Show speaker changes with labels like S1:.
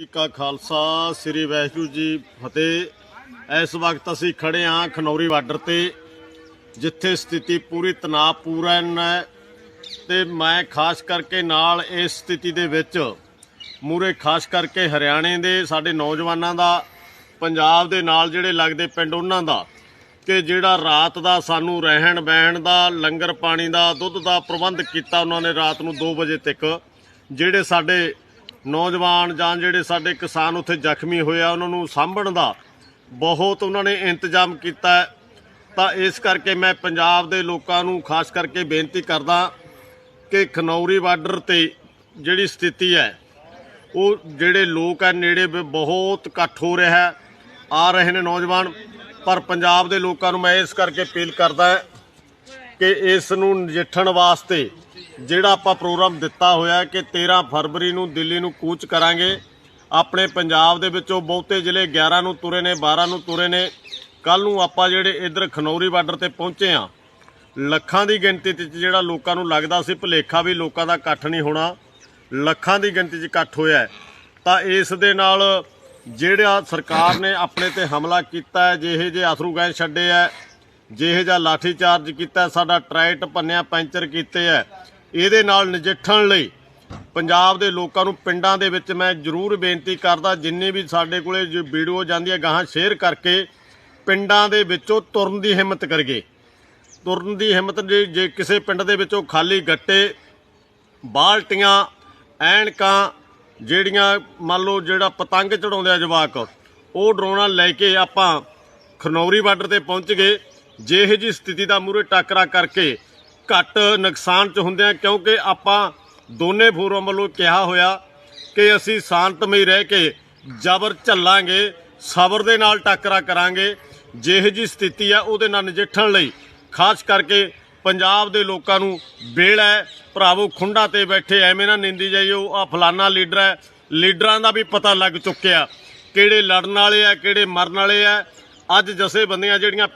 S1: ਜੀ ਕਾ ਖਾਲਸਾ, ਸ੍ਰੀ ਵਾਹਿਗੁਰੂ ਜੀ ਫਤਿਹ। ਇਸ ਵਕਤ ਅਸੀਂ ਖੜੇ ਹਾਂ ਖਨੌਰੀ ਬਾਰਡਰ ਤੇ, ਜਿੱਥੇ ਸਥਿਤੀ ਪੂਰੀ ਤਣਾਅਪੂਰਨ ਹੈ ਤੇ ਮੈਂ ਖਾਸ ਕਰਕੇ ਨਾਲ ਇਸ ਸਥਿਤੀ ਦੇ ਵਿੱਚ ਮੂਰੇ ਖਾਸ ਕਰਕੇ ਹਰਿਆਣੇ ਦੇ, ਸਾਡੇ ਨੌਜਵਾਨਾਂ ਦਾ, ਪੰਜਾਬ ਦੇ ਨਾਲ ਜਿਹੜੇ ਲੱਗਦੇ ਪਿੰਡ ਉਹਨਾਂ ਦਾ, ਕਿ ਜਿਹੜਾ ਰਾਤ ਦਾ ਸਾਨੂੰ ਰਹਿਣ ਬਹਿਣ ਦਾ, ਲੰਗਰ ਪਾਣੀ ਦਾ, ਦੁੱਧ ਦਾ ਪ੍ਰਬੰਧ ਕੀਤਾ ਉਹਨਾਂ ਨੇ ਰਾਤ ਨੂੰ 2 ਵਜੇ ਤੱਕ, ਜਿਹੜੇ ਸਾਡੇ ਨੌਜਵਾਨ ਜਾਂ ਜਿਹੜੇ ਸਾਡੇ ਕਿਸਾਨ ਉੱਥੇ ਜ਼ਖਮੀ ਹੋਏ ਆ, ਉਹਨਾਂ ਨੂੰ ਸਾਂਭਣ ਦਾ ਬਹੁਤ ਉਹਨਾਂ ਨੇ ਇੰਤਜ਼ਾਮ ਕੀਤਾ ਤਾਂ ਇਸ ਕਰਕੇ ਮੈਂ ਪੰਜਾਬ ਦੇ ਲੋਕਾਂ ਨੂੰ ਖਾਸ ਕਰਕੇ ਬੇਨਤੀ ਕਰਦਾ ਕਿ ਖਨੌਰੀ ਬਾਰਡਰ ਤੇ ਜਿਹੜੀ ਸਥਿਤੀ ਹੈ, ਉਹ ਜਿਹੜੇ ਲੋਕ ਹੈ ਨੇੜੇ ਬਹੁਤ ਇਕੱਠ ਹੋ ਰਿਹਾ ਆ ਰਹੇ ਨੇ ਨੌਜਵਾਨ। ਪਰ ਪੰਜਾਬ ਦੇ ਲੋਕਾਂ ਨੂੰ ਮੈਂ ਇਸ ਕਰਕੇ ਅਪੀਲ ਕਰਦਾ ਕਿ ਇਸ ਨੂੰ ਨਜਿੱਠਣ ਵਾਸਤੇ ਜਿਹੜਾ ਆਪਾਂ ਪ੍ਰੋਗਰਾਮ ਦਿੱਤਾ ਹੋਇਆ ਕਿ 13 ਫਰਵਰੀ ਨੂੰ ਦਿੱਲੀ ਨੂੰ ਕੂਚ ਕਰਾਂਗੇ। ਆਪਣੇ ਪੰਜਾਬ ਦੇ ਵਿੱਚੋਂ ਬਹੁਤੇ ਜ਼ਿਲ੍ਹੇ 11 ਨੂੰ ਤੁਰੇ ਨੇ 12 ਨੂੰ ਤੁਰੇ ਨੇ। ਕੱਲ ਨੂੰ ਆਪਾਂ ਜਿਹੜੇ ਇਧਰ ਖਨੌਰੀ ਬਾਰਡਰ ਤੇ ਪਹੁੰਚੇ ਆ ਲੱਖਾਂ ਦੀ ਗਿਣਤੀ 'ਚ ਜਿਹੜਾ ਲੋਕਾਂ ਨੂੰ ਲੱਗਦਾ ਸੀ ਭੁਲੇਖਾ ਵੀ ਲੋਕਾਂ ਦਾ ਇਕੱਠ ਨਹੀਂ ਹੋਣਾ, ਲੱਖਾਂ ਦੀ ਗਿਣਤੀ 'ਚ ਇਕੱਠ ਹੋਇਆ ਤਾਂ ਇਸ ਦੇ ਨਾਲ ਜਿਹੜਾ ਸਰਕਾਰ ਨੇ ਆਪਣੇ ਤੇ ਹਮਲਾ ਕੀਤਾ ਹੈ, ਜਿਹੇ ਜੇ ਅਥਰੂ ਗੈਸ ਛੱਡੇ ਹੈ ਜਿਹੇ ਜਿਹਾ ਲਾਠੀ ਚਾਰਜ ਕੀਤਾ, ਸਾਡਾ ਟਰੈਕਟ ਪੰਨਿਆ ਪੈਂਚਰ ਕੀਤੇ ਹੈ ਇਹਦੇ ਨਾਲ ਨਜਿੱਠਣ ਲਈ ਪੰਜਾਬ ਦੇ ਲੋਕਾਂ ਨੂੰ ਪਿੰਡਾਂ ਦੇ ਵਿੱਚ ਮੈਂ ਜ਼ਰੂਰ ਬੇਨਤੀ ਕਰਦਾ, ਜਿੰਨੇ ਵੀ ਸਾਡੇ ਕੋਲੇ ਜੋ ਵੀਡੀਓ ਜਾਂਦੀ ਹੈ ਗਾਹਾਂ ਸ਼ੇਅਰ ਕਰਕੇ ਪਿੰਡਾਂ ਦੇ ਵਿੱਚੋਂ ਤੁਰਨ ਦੀ ਹਿੰਮਤ ਕਰੀਏ। ਤੁਰਨ ਦੀ ਹਿੰਮਤ ਜੇ ਜੇ ਕਿਸੇ ਪਿੰਡ ਦੇ ਵਿੱਚੋਂ ਖਾਲੀ ਗੱਟੇ, ਬਾਲਟੀਆਂ, ਐਨਕਾਂ, ਜਿਹੜੀਆਂ ਮੰਨ ਲਓ ਜਿਹੜਾ ਪਤੰਗ ਚੜਾਉਂਦੇ ਆ ਜਵਾਕ, ਉਹ ਡਰੋਨਾਂ ਲੈ ਕੇ ਆਪਾਂ ਖਨੌਰੀ ਬਾਰਡਰ ਤੇ ਪਹੁੰਚ ਗਏ। ਜੇ ਇਹ ਜੀ ਸਥਿਤੀ ਦਾ ਮੂਰੇ ਟਾਕਰਾ ਕਰਕੇ ਘੱਟ ਨੁਕਸਾਨ ਚ ਹੁੰਦੇ ਆ, ਕਿਉਂਕਿ ਆਪਾਂ ਦੋਨੇ ਫੋਰਮ ਵੱਲੋਂ ਕਿਹਾ ਹੋਇਆ ਕਿ ਅਸੀਂ ਸ਼ਾਂਤਮਈ ਰਹਿ ਕੇ ਜ਼ਬਰ ਝੱਲਾਂਗੇ, ਸਬਰ ਦੇ ਨਾਲ ਟਾਕਰਾ ਕਰਾਂਗੇ। ਜਿਹੇ ਜੀ ਸਥਿਤੀ ਆ, ਉਹਦੇ ਨਾਲ ਨਜਿੱਠਣ ਲਈ ਖਾਸ ਕਰਕੇ ਪੰਜਾਬ ਦੇ ਲੋਕਾਂ ਨੂੰ ਵੇਲ਼ ਹੈ। ਭਰਾਵੋ, ਖੁੰਡਾ ਤੇ ਬੈਠੇ ਐਵੇਂ ਨਾ ਨਿੰਦੀ ਜਾਈਓ ਆ ਫਲਾਨਾ ਲੀਡਰ ਹੈ। ਲੀਡਰਾਂ ਦਾ ਵੀ ਪਤਾ ਲੱਗ ਚੁੱਕਿਆ ਕਿਹੜੇ ਲੜਨ ਵਾਲੇ ਆ, ਕਿਹੜੇ ਮਰਨ ਵਾਲੇ ਆ। ਅੱਜ ਜਸੇ ਬੰਦੀਆਂ ਜਿਹੜੀਆਂ